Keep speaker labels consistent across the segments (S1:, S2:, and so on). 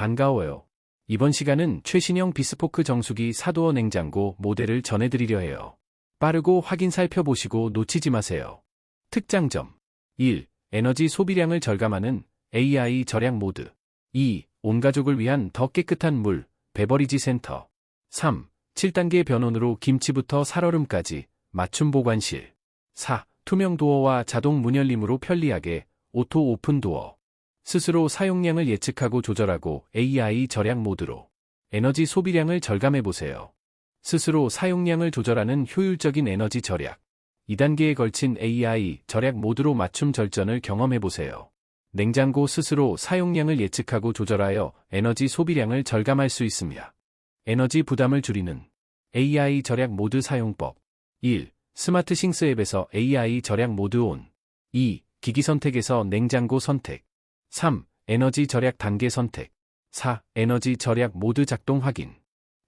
S1: 반가워요. 이번 시간은 최신형 비스포크 정수기 사도어 냉장고 모델을 전해드리려 해요. 빠르고 확인 살펴보시고 놓치지 마세요. 특장점 1. 에너지 소비량을 절감하는 AI 절약 모드 2. 온 가족을 위한 더 깨끗한 물, 베버리지 센터 3. 7단계 변온으로 김치부터 살얼음까지 맞춤 보관실 4. 투명 도어와 자동 문 열림으로 편리하게 오토 오픈 도어 스스로 사용량을 예측하고 조절하고 AI 절약 모드로 에너지 소비량을 절감해보세요. 스스로 사용량을 조절하는 효율적인 에너지 절약 2단계에 걸친 AI 절약 모드로 맞춤 절전을 경험해보세요. 냉장고 스스로 사용량을 예측하고 조절하여 에너지 소비량을 절감할 수 있으며 에너지 부담을 줄이는 AI 절약 모드 사용법 1. 스마트 싱스 앱에서 AI 절약 모드 온 2. 기기 선택에서 냉장고 선택 3. 에너지 절약 단계 선택 4. 에너지 절약 모드 작동 확인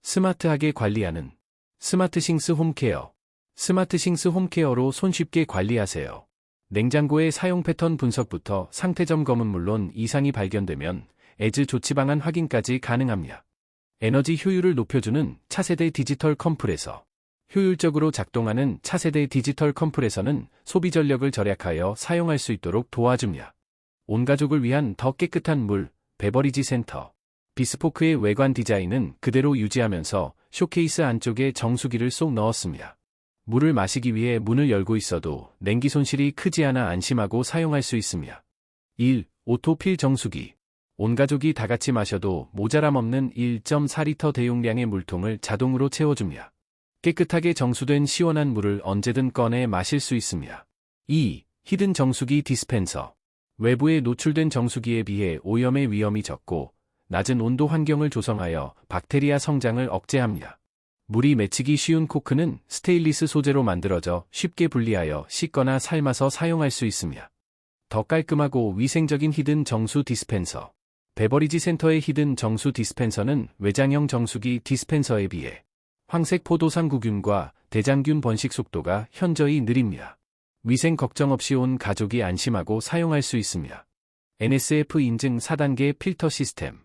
S1: 스마트하게 관리하는 스마트 싱스 홈케어 스마트 싱스 홈케어로 손쉽게 관리하세요. 냉장고의 사용 패턴 분석부터 상태 점검은 물론 이상이 발견되면 에즈 조치 방안 확인까지 가능합니다. 에너지 효율을 높여주는 차세대 디지털 컴프레서 효율적으로 작동하는 차세대 디지털 컴프레서는 소비 전력을 절약하여 사용할 수 있도록 도와줍니다. 온 가족을 위한 더 깨끗한 물, 베버리지 센터. 비스포크의 외관 디자인은 그대로 유지하면서 쇼케이스 안쪽에 정수기를 쏙 넣었습니다. 물을 마시기 위해 문을 열고 있어도 냉기 손실이 크지 않아 안심하고 사용할 수 있습니다. 1. 오토필 정수기. 온 가족이 다 같이 마셔도 모자람 없는 1.4리터 대용량의 물통을 자동으로 채워줍니다. 깨끗하게 정수된 시원한 물을 언제든 꺼내 마실 수 있습니다. 2. 히든 정수기 디스펜서. 외부에 노출된 정수기에 비해 오염의 위험이 적고 낮은 온도 환경을 조성하여 박테리아 성장을 억제합니다. 물이 맺히기 쉬운 코크는 스테인리스 소재로 만들어져 쉽게 분리하여 씻거나 삶아서 사용할 수 있습니다. 더 깔끔하고 위생적인 히든 정수 디스펜서. 베버리지 센터의 히든 정수 디스펜서는 외장형 정수기 디스펜서에 비해 황색 포도상구균과 대장균 번식 속도가 현저히 느립니다. 위생 걱정 없이 온 가족이 안심하고 사용할 수 있습니다. NSF 인증 4단계 필터 시스템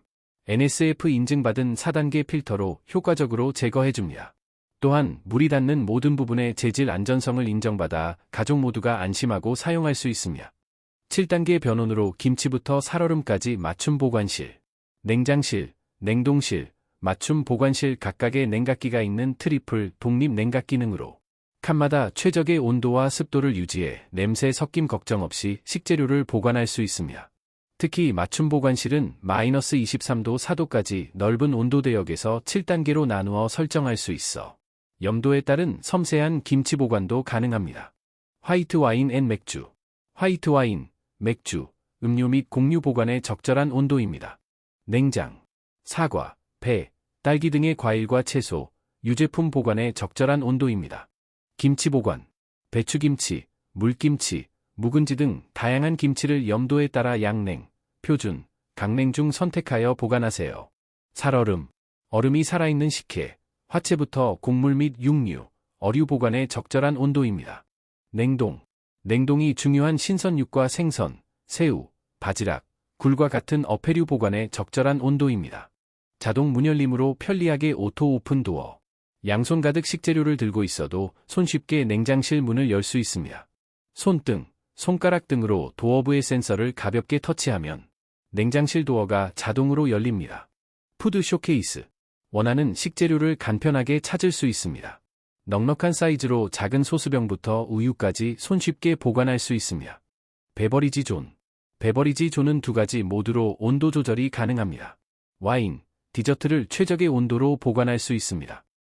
S1: NSF 인증받은 4단계 필터로 효과적으로 제거해줍니다. 또한 물이 닿는 모든 부분의 재질 안전성을 인정받아 가족 모두가 안심하고 사용할 수 있습니다. 7단계 변온으로 김치부터 살얼음까지 맞춤 보관실, 냉장실, 냉동실, 맞춤 보관실 각각의 냉각기가 있는 트리플 독립 냉각 기능으로 칸마다 최적의 온도와 습도를 유지해 냄새 섞임 걱정 없이 식재료를 보관할 수 있으며 특히 맞춤 보관실은 마이너스 23도 4도까지 넓은 온도 대역에서 7단계로 나누어 설정할 수 있어 염도에 따른 섬세한 김치 보관도 가능합니다. 화이트 와인 앤 맥주 화이트 와인, 맥주, 음료 및 공유 보관에 적절한 온도입니다. 냉장, 사과, 배, 딸기 등의 과일과 채소, 유제품 보관에 적절한 온도입니다. 김치 보관, 배추김치, 물김치, 묵은지 등 다양한 김치를 염도에 따라 양냉, 표준, 강냉 중 선택하여 보관하세요. 살얼음, 얼음이 살아있는 식혜, 화채부터 곡물 및 육류, 어류 보관에 적절한 온도입니다. 냉동, 냉동이 중요한 신선 육과 생선, 새우, 바지락, 굴과 같은 어패류 보관에 적절한 온도입니다. 자동 문열림으로 편리하게 오토 오픈 도어. 양손 가득 식재료를 들고 있어도 손쉽게 냉장실 문을 열 수 있습니다. 손등, 손가락 등으로 도어부의 센서를 가볍게 터치하면 냉장실 도어가 자동으로 열립니다. 푸드 쇼케이스. 원하는 식재료를 간편하게 찾을 수 있습니다. 넉넉한 사이즈로 작은 소스병부터 우유까지 손쉽게 보관할 수 있으며 베버리지 존. 베버리지 존은 두 가지 모두로 온도 조절이 가능합니다. 와인, 디저트를 최적의 온도로 보관할 수 있습니다.